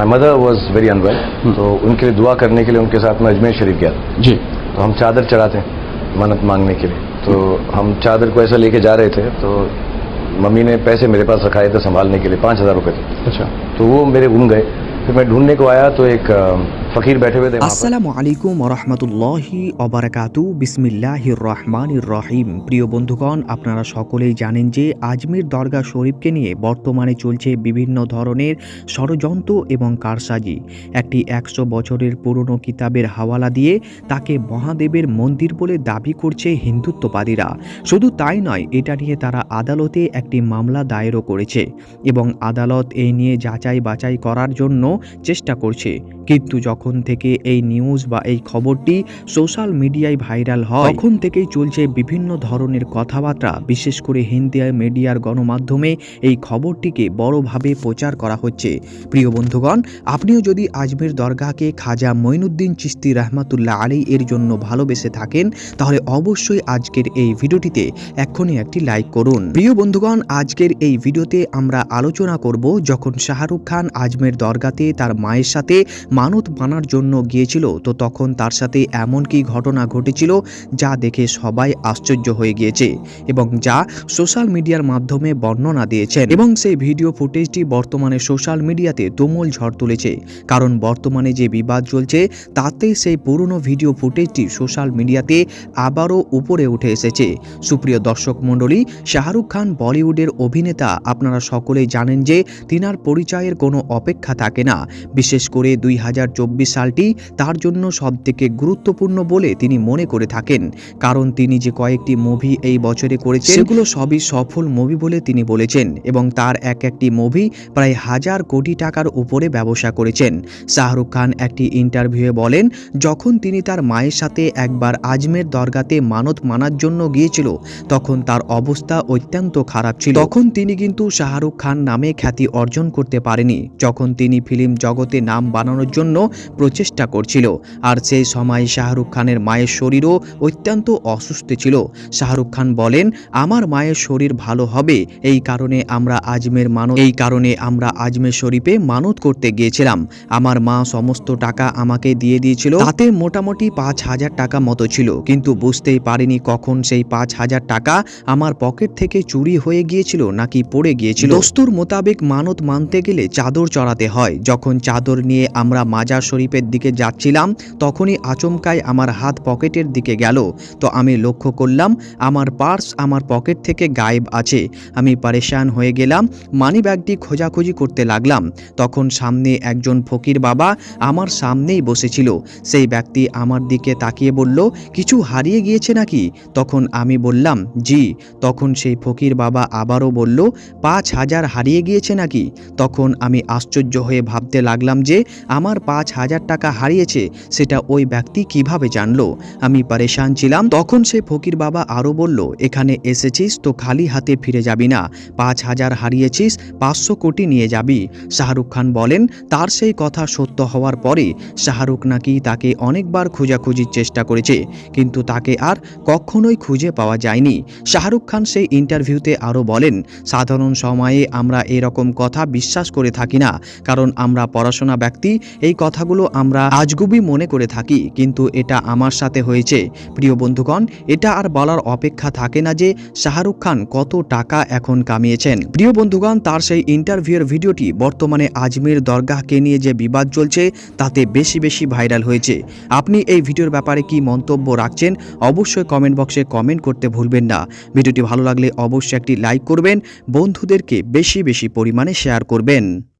My mother was very unwell तो उनके लिए दुआ करने के लिए उनके साथ मैं अजमेर शरीफ गया जी। तो हम चादर चढ़ाते हैं मन्नत मांगने के लिए। तो हम चादर को ऐसा लेके जा रहे थे तो मम्मी ने पैसे मेरे पास रखाए थे संभालने के लिए पाँच हज़ार रुपये थे। अच्छा। तो वो मेरे घूम गए। फिर मैं ढूँढने को आया तो एक अ, फकीर बैठे हुए थे वहाँ पर। আসসালামু আলাইকুম রহমতুল্লাহি অবরাকাতু বিসমিল্লাহির রহমানির রহিম প্রিয় বন্ধুগণ আপনারা সকলেই জানেন যে আজমির দরগা শরীফকে নিয়ে বর্তমানে চলছে বিভিন্ন ধরনের ষড়যন্ত্র এবং কারসাজি একটি একশো বছরের পুরনো কিতাবের হাওয়ালা দিয়ে তাকে মহাদেবের মন্দির বলে দাবি করছে হিন্দুত্ববাদীরা শুধু তাই নয় এটা নিয়ে তারা আদালতে একটি মামলা দায়েরও করেছে এবং আদালত এই নিয়ে যাচাই বাছাই করার জন্য চেষ্টা করছে কিন্তু যখন থেকে এই নিউজ বা এই খবরটি সোশ্যাল মিডিয়ায় ভাইরাল হয়। তখন থেকেই চলছে বিভিন্ন ধরনের কথাবার্তা, বিশেষ করে হিন্দি মিডিয়ার গণমাধ্যমে এই খবরটিকে বড়ভাবে প্রচার করা হচ্ছে। প্রিয় বন্ধুগণ, আপনিও যদি আজমের দরগাকে খাজা মঈনুদ্দিন চিস্তি রহমাতুল্লাহ আলী এর জন্য ভালোবেসে থাকেন, তাহলে অবশ্যই আজকের এই ভিডিওটিতে এক্ষুনি একটি লাইক করুন। প্রিয় বন্ধুগণ, আজকের এই ভিডিওতে আমরা আলোচনা করব যখন শাহরুখ খান আজমের দরগাতে তার মায়ের সাথে মানত মানার জন্য গিয়েছিল, তো তখন তার সাথে এমন কি ঘটনা ঘটেছিল যা দেখে সবাই আশ্চর্য হয়ে গিয়েছে এবং যা সোশ্যাল মিডিয়ার মাধ্যমে বর্ণনা দিয়েছেন। এবং সেই ভিডিও ফুটেজটি বর্তমানে সোশ্যাল মিডিয়াতে তুমুল ঝড় তুলেছে। কারণ বর্তমানে যে বিবাদ চলছে তাতে সেই পুরনো ভিডিও ফুটেজটি সোশ্যাল মিডিয়াতে আবারও উপরে উঠে এসেছে। সুপ্রিয় দর্শক মণ্ডলী, শাহরুখ খান বলিউডের অভিনেতা, আপনারা সকলেই জানেন যে তিনার পরিচয়ের কোনো অপেক্ষা থাকে না। বিশেষ করে দুই হাজার চব্বিশ সালটি তার জন্য সবথেকে গুরুত্বপূর্ণ বলে তিনি মনে করে থাকেন। কারণ তিনি যে কয়েকটি মুভি এই বছরে করেছেন, সেগুলো সবই সফল মুভি বলে তিনি বলেছেন এবং তার এক একটি মুভি প্রায় হাজার কোটি টাকার উপরে ব্যবসা করেছেন। শাহরুখ খান একটি ইন্টারভিউয়ে বলেন, যখন তিনি তার মায়ের সাথে একবার আজমের দরগাতে মানত মানার জন্য গিয়েছিল, তখন তার অবস্থা অত্যন্ত খারাপ ছিল। তখন তিনি কিন্তু শাহরুখ খান নামে খ্যাতি অর্জন করতে পারেনি। যখন তিনি ফিল্ম জগতে নাম বানানোর জন্য প্রচেষ্টা করছিল। আর সেই সময় শাহরুখ খানের মায়ের শরীরও অত্যন্ত অসুস্থ ছিল। শাহরুখ খান বলেন আমার মায়ের শরীর ভালো হবে এই কারণে আমরা আজমের মানত এই কারণে আমরা আজমের শরীফে মানত করতে গিয়েছিলাম। আমার মা সমস্ত টাকা আমাকে দিয়ে দিয়েছিল তাতে মোটামুটি পাঁচ হাজার টাকা মতো ছিল। কিন্তু বুঝতেই পারিনি কখন সেই পাঁচ হাজার টাকা আমার পকেট থেকে চুরি হয়ে গিয়েছিল নাকি পড়ে গিয়েছিল। দস্তুর মোতাবেক মানত মানতে গেলে চাদর চড়াতে হয়। যখন চাদর নিয়ে আমরা মাজার শরীফের দিকে যাচ্ছিলাম, তখনই আচমকায় আমার হাত পকেটের দিকে গেল। তো আমি লক্ষ্য করলাম, আমার পার্স আমার পকেট থেকে গায়েব আছে। আমি পারেশান হয়ে গেলাম মানি ব্যাগটি খোঁজাখুঁজি করতে লাগলাম। তখন সামনে একজন ফকির বাবা আমার সামনেই বসেছিল। সেই ব্যক্তি আমার দিকে তাকিয়ে বলল, কিছু হারিয়ে গিয়েছে নাকি? তখন আমি বললাম, জি। তখন সেই ফকির বাবা আবারও বলল, পাঁচ হাজার হারিয়ে গিয়েছে নাকি? তখন আমি আশ্চর্য হয়ে ভাবতে লাগলাম যে, আমার পাঁচ হাজার টাকা হারিয়েছে, সেটা ওই ব্যক্তি কীভাবে জানলো? আমি পরেশান ছিলাম, তখন সে ফকির বাবা আরও বলল, এখানে এসেছিস তো খালি হাতে ফিরে যাবি না, পাঁচ হাজার হারিয়েছিস, পাঁচশো কোটি নিয়ে যাবি। শাহরুখ খান বলেন, তার সেই কথা সত্য হওয়ার পরে শাহরুখ নাকি তাকে অনেকবার খোঁজাখুঁজির চেষ্টা করেছে, কিন্তু তাকে আর কখনোই খুঁজে পাওয়া যায়নি। শাহরুখ খান সেই ইন্টারভিউতে আরও বলেন, সাধারণ সময়ে আমরা এরকম কথা বিশ্বাস করে থাকি না, কারণ আমরা পড়াশোনা ব্যক্তি, এই কথাগুলো আমরা আজগুবি মনে করে থাকি, কিন্তু এটা আমার সাথে হয়েছে। প্রিয় বন্ধুগণ, এটা আর বলার অপেক্ষা থাকে না যে শাহরুখ খান কত টাকা এখন কামিয়েছেন। প্রিয় বন্ধুগণ, তার সেই ইন্টারভিউয়ের ভিডিওটি বর্তমানে আজমির দরগাহকে নিয়ে যে বিবাদ চলছে, তাতে বেশি বেশি ভাইরাল হয়েছে। আপনি এই ভিডিওর ব্যাপারে কি মন্তব্য রাখছেন, অবশ্যই কমেন্ট বক্সে কমেন্ট করতে ভুলবেন না। ভিডিওটি ভালো লাগলে অবশ্যই একটি লাইক করবেন, বন্ধুদেরকে বেশি বেশি পরিমাণে শেয়ার করবেন।